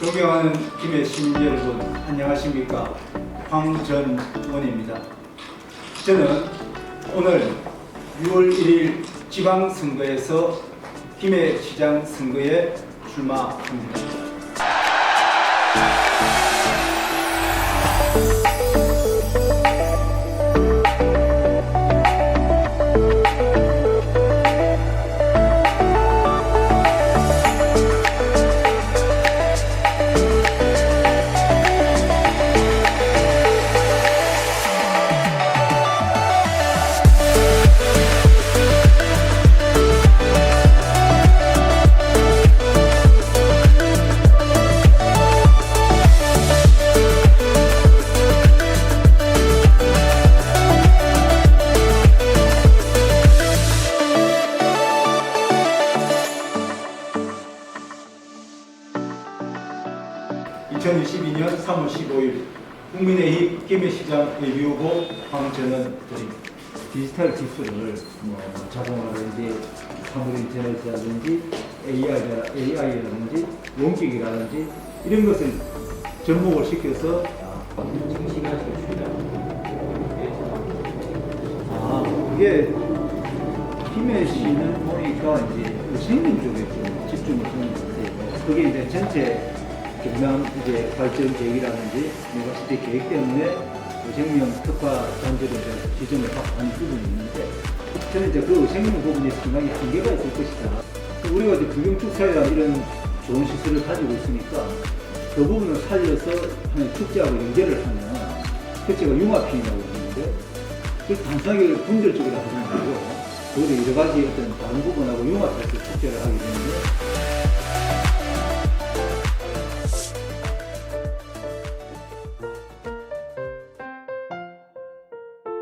존경하는 김해 시민 여러분 안녕하십니까 황전원입니다. 저는 오늘 6월 1일 지방선거에서 김해 시장 선거에 출마합니다. (2022년 3월 15일) 국민의힘 김해시장 예비후보 황전원입니다. 디지털 기술을 뭐 자동화라든지 사물 인터넷이라든지 AI, AI라든지 원격이라든지 이런 것을 접목을 시켜서 증식하시겠습니다. 아 이게 김해 씨는 보니까 이제 그 생명 쪽에 좀 집중을 하는 것 같아요. 그게 이제 전체 경남 이제 발전 계획이라든지 메가시티 계획 때문에 그 생명 특화 단지를 이제 지정을 하는 부분이 있는데 저는 이제 그 생명 부분에 상당히 한계가 있을 것이다. 우리가 이제 구경축사이나 이런 좋은 시설을 가지고 있으니까 그 부분을 살려서 하는 축제하고 연결을 하면 축제가 융합형이라고 그러는데 그 단순하게 분절적으로 하지 말고 그걸 여러 가지 어떤 다른 부분하고 융합해서 축제를 하기 때문에